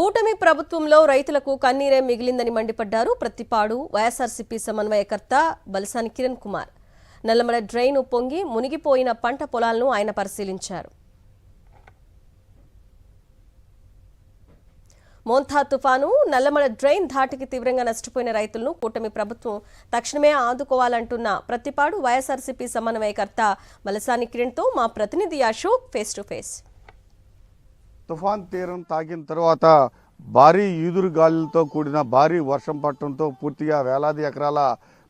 కూటమి ప్రభుత్వంలో రైతులకు కన్నీరే మిగిలిందని మండిపడ్డారు ప్రతిపాడు వైఎస్ఆర్సీపీ సమన్వయకర్త బలసాని కిరణ్ కుమార్. నల్లమల డ్రైన్ పొంగి మునిగిపోయిన పంట పొలాలను ఆయన పరిశీలించారు. మోంథా తుఫాను నల్లమల డ్రైన్ ధాటికి తీవ్రంగా నష్టపోయిన రైతులను కూటమి ప్రభుత్వం తక్షణమే ఆదుకోవాలంటున్న ప్రతిపాడు వైఎస్ఆర్సీపీ సమన్వయకర్త బలసాని కిరణ్తో మా ప్రతినిధి అశోక్ ఫేస్ టు ఫేస్ తుఫాన్ తీరం తాకిన తర్వాత భారీ ఈదురు గాలులతో కూడిన భారీ వర్షం పట్టడంతో పూర్తిగా వేలాది ఎకరాల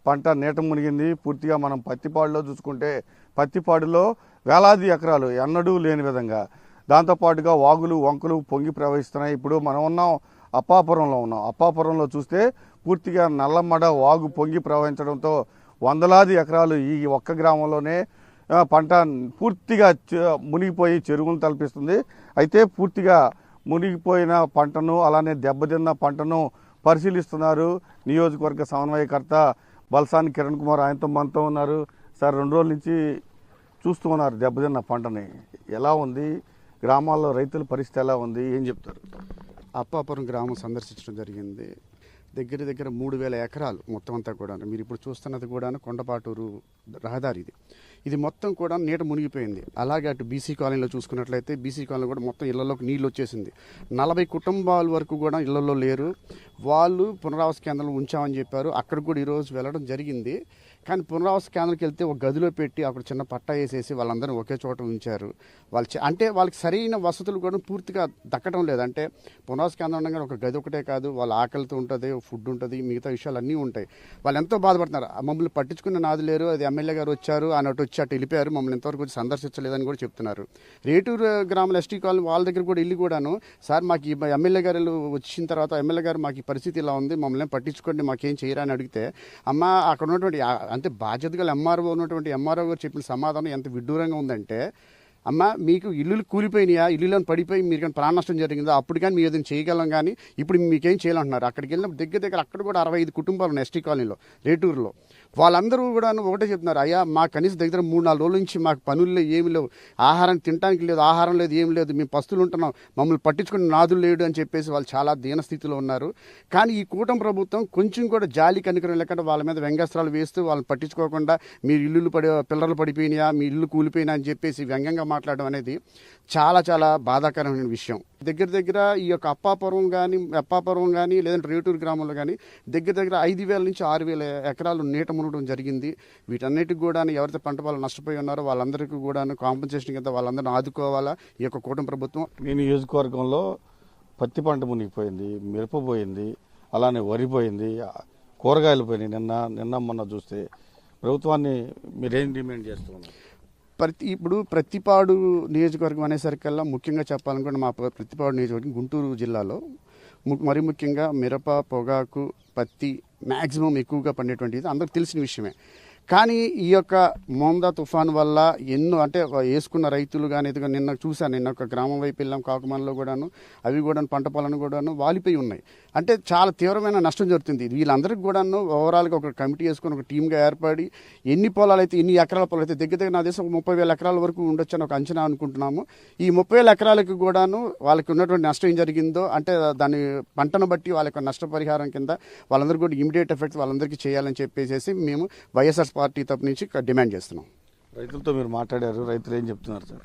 పంట నీట మునిగింది. పూర్తిగా మనం పత్తిపాడులో చూసుకుంటే పత్తిపాడులో వేలాది ఎకరాలు ఎన్నడూ లేని విధంగా. దాంతోపాటుగా వాగులు వంకలు పొంగి ప్రవహిస్తున్నాయి. ఇప్పుడు మనం ఉన్నాం అప్పాపురంలో ఉన్నాం. అప్పాపురంలో చూస్తే పూర్తిగా నల్లమడ వాగు పొంగి ప్రవహించడంతో వందలాది ఎకరాలు ఈ ఒక్క గ్రామంలోనే పంట పూర్తిగా మునిగిపోయి చెరువులు తలపిస్తుంది. అయితే పూర్తిగా మునిగిపోయిన పంటను అలానే దెబ్బతిన్న పంటను పరిశీలిస్తున్నారు నియోజకవర్గ సమన్వయకర్త బల్సాని కిరణ్ కుమార్. ఆయనతో మనతో ఉన్నారు. సార్ రెండు రోజుల నుంచి చూస్తూ ఉన్నారు దెబ్బతిన్న పంటని. ఎలా ఉంది? గ్రామాల్లో రైతుల పరిస్థితి ఎలా ఉంది? ఏం చెప్తారు? అప్పాపురం గ్రామం సందర్శించడం జరిగింది. దగ్గర దగ్గర మూడు వేల ఎకరాలు మొత్తం అంతా కూడా మీరు ఇప్పుడు చూస్తున్నది కూడా కొండపాటూరు రహదారి ఇది. ఇది మొత్తం కూడా నీట మునిగిపోయింది. అలాగే అటు బీసీ కాలనీలో చూసుకున్నట్లయితే బీసీ కాలనీ కూడా మొత్తం ఇళ్ళలోకి నీళ్ళు వచ్చేసింది. నలభై కుటుంబాల వరకు కూడా ఇళ్ళలో లేరు. వాళ్ళు పునరావాస కేంద్రంలో ఉంచామని చెప్పారు. అక్కడ కూడా ఈరోజు వెళ్ళడం జరిగింది. కానీ పునరావాస కేంద్రంకి వెళ్తే ఒక గదిలో పెట్టి అక్కడ చిన్న పట్టా వేసేసి వాళ్ళందరినీ ఒకే చోట ఉంచారు. వాళ్ళు అంటే వాళ్ళకి సరైన వసతులు కూడా పూర్తిగా దక్కడం లేదు. అంటే పునరావాస కేంద్రం ఉండగానే ఒక గది ఒకటే కాదు. వాళ్ళ ఆకలితో ఉంటుంది ఫుడ్ ఉంటుంది మిగతా విషయాలు అన్నీ ఉంటాయి. వాళ్ళు ఎంతో బాధపడుతున్నారు. ఆ మమ్మల్ని పట్టించుకున్న నాది లేరు. అది ఎమ్మెల్యే గారు వచ్చారు అన్నట్టు వచ్చి అటు వెళ్ళిపోయారు మమ్మల్ని ఇంతవరకు వచ్చి సందర్శించలేదని కూడా చెప్తున్నారు. రేటూరు గ్రామాల ఎస్టీ కాలనీ వాళ్ళ దగ్గర కూడా వెళ్ళి కూడాను సార్ మాకు ఈ ఎమ్మెల్యే గారు వచ్చిన తర్వాత ఎమ్మెల్యే గారు మాకు ఈ పరిస్థితి ఇలా ఉంది మమ్మల్ని ఏం పట్టించుకోండి మాకేం చేయరా అని అడిగితే అమ్మ అక్కడ ఉన్నటువంటి అంటే బాధ్యత గల ఎంఆర్ఓ ఉన్నటువంటి ఎంఆర్ఓ గారు చెప్పిన సమాధానం ఎంత విడ్డూరంగా ఉందంటే అమ్మ మీకు ఇల్లులు కూలిపోయినాయా? ఇల్లులను పడిపోయి మీరు కానీ ప్రాణ నష్టం జరిగిందా? అప్పుడు కానీ మీరు ఏదైనా చేయగలం కానీ ఇప్పుడు మీకేం చేయాలంటున్నారు? అక్కడికి వెళ్ళిన దగ్గర దగ్గర అక్కడ కూడా అరవై ఐదు కుటుంబాలు ఉన్నాయి ఎస్టీ కాలనీలో రేటూరులో. వాళ్ళందరూ కూడా ఒకటే చెప్తున్నారు అయ్యా మా కనీసం దగ్గర మూడు నాలుగు రోజుల నుంచి మాకు పనులు ఏమి లేవు. ఆహారం తినడానికి లేదు ఆహారం లేదు ఏం లేదు. మేము పస్తులు ఉంటున్నాం. మమ్మల్ని పట్టించుకుని నాదులు లేడు అని చెప్పేసి వాళ్ళు చాలా దీన స్థితిలో ఉన్నారు. కానీ ఈ కూటమి ప్రభుత్వం కొంచెం కూడా జాలి కనికరం లేకుండా వాళ్ళ మీద వ్యంగ్యాస్త్రాలు వేస్తూ వాళ్ళని పట్టించుకోకుండా మీరు ఇల్లులు పడి పిల్లలు పడిపోయినాయా? మీ ఇల్లు కూలిపోయినా అని చెప్పేసి వ్యంగ్యంగా మాట్లాడడం అనేది చాలా చాలా బాధాకరమైన విషయం. దగ్గర దగ్గర ఈ యొక్క అప్పాపురం కానీ అప్పాపురం కానీ లేదంటే రేటూరు గ్రామంలో కానీ దగ్గర దగ్గర ఐదు వేల నుంచి ఆరు వేల ఎకరాలు నీట మునగడం జరిగింది. వీటన్నిటికి కూడా ఎవరైతే పంట వాళ్ళు నష్టపోయి ఉన్నారో వాళ్ళందరికీ కూడా కాంపెన్సేషన్ కింద వాళ్ళందరిని ఆదుకోవాలా ఈ యొక్క కూటమి ప్రభుత్వం. మీ నియోజకవర్గంలో పత్తి పంట మునిగిపోయింది మిరప పోయింది అలానే వరి పోయింది కూరగాయలు పోయినాయి. నిన్న నిన్న మొన్న చూస్తే ప్రభుత్వాన్ని మీరేం డిమాండ్ చేస్తున్నారు? ప్రతి ఇప్పుడు ప్రతిపాడు నియోజకవర్గం అనేసరికల్లా ముఖ్యంగా చెప్పాలనుకుంటే మా ప్రతిపాడు నియోజకవర్గం గుంటూరు జిల్లాలో ము- మరి ముఖ్యంగా మిరప పొగాకు పత్తి మ్యాక్సిమం ఎక్కువగా పండేటువంటిది. అందరికి తెలిసిన విషయమే. కానీ ఈ యొక్క మోందా తుఫాన్ వల్ల ఎన్నో అంటే వేసుకున్న రైతులు కానీ ఇది నిన్న చూశాను నిన్న ఒక గ్రామం వైపు వెళ్ళాం కాకుమాలలో కూడాను అవి కూడా పంట పొలాలను కూడాను వాలిపోయి ఉన్నాయి. అంటే చాలా తీవ్రమైన నష్టం జరుగుతుంది. వీళ్ళందరికీ కూడాను ఓవరాల్గా ఒక కమిటీ వేసుకొని ఒక టీమ్గా ఏర్పడి ఎన్ని పొలాలు అయితే ఎన్ని ఎకరాల పొలాలు అయితే దగ్గర దగ్గర నా దేశం ఒక ముప్పై వేల ఎకరాల వరకు ఉండొచ్చు అని ఒక అంచనా అనుకుంటున్నాము. ఈ ముప్పై వేల ఎకరాలకు కూడాను వాళ్ళకి ఉన్నటువంటి నష్టం ఏం జరిగిందో అంటే దాని పంటను బట్టి వాళ్ళ యొక్క నష్టపరిహారం కింద వాళ్ళందరూ కూడా ఇమీడియట్ ఎఫెక్ట్ వాళ్ళందరికీ చేయాలని చెప్పేసి మేము వైఎస్ఆర్ పార్టీ తరపు నుంచి డిమాండ్ చేస్తున్నాం. రైతులతో మీరు మాట్లాడారు రైతులు ఏం చెప్తున్నారు సార్?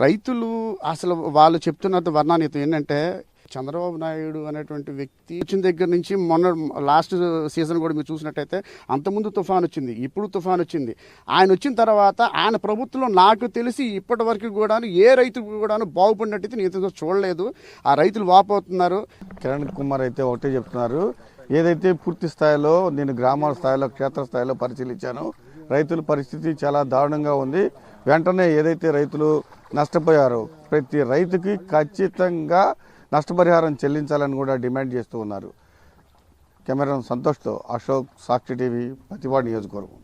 రైతులు అసలు వాళ్ళు చెప్తున్నది వర్ణానీతం ఏంటంటే చంద్రబాబు నాయుడు అనేటువంటి వ్యక్తి వచ్చిన దగ్గర నుంచి మొన్న లాస్ట్ సీజన్ కూడా మీరు చూసినట్టయితే అంతకుముందు తుఫాన్ వచ్చింది ఇప్పుడు తుఫాన్ వచ్చింది. ఆయన వచ్చిన తర్వాత ఆయన ప్రభుత్వంలో నాకు తెలిసి ఇప్పటి వరకు కూడా ఏ రైతు కూడాను బాగుపడినట్టయితే నేను చూడలేదు. ఆ రైతులు వాపోతున్నారు. కిరణ్ కుమార్ అయితే ఒకటే చెప్తున్నారు ఏదైతే పూర్తి స్థాయిలో నేను గ్రామాల స్థాయిలో క్షేత్ర స్థాయిలో పరిశీలించాను రైతుల పరిస్థితి చాలా దారుణంగా ఉంది. వెంటనే ఏదైతే రైతులు నష్టపోయారో ప్రతి రైతుకి ఖచ్చితంగా నష్టపరిహారం చెల్లించాలని కూడా డిమాండ్ చేస్తూ ఉన్నారు. కెమెరాన్ సంతోష్తో అశోక్ సాక్షి టీవీ పతివాడి నియోజకవర్గం.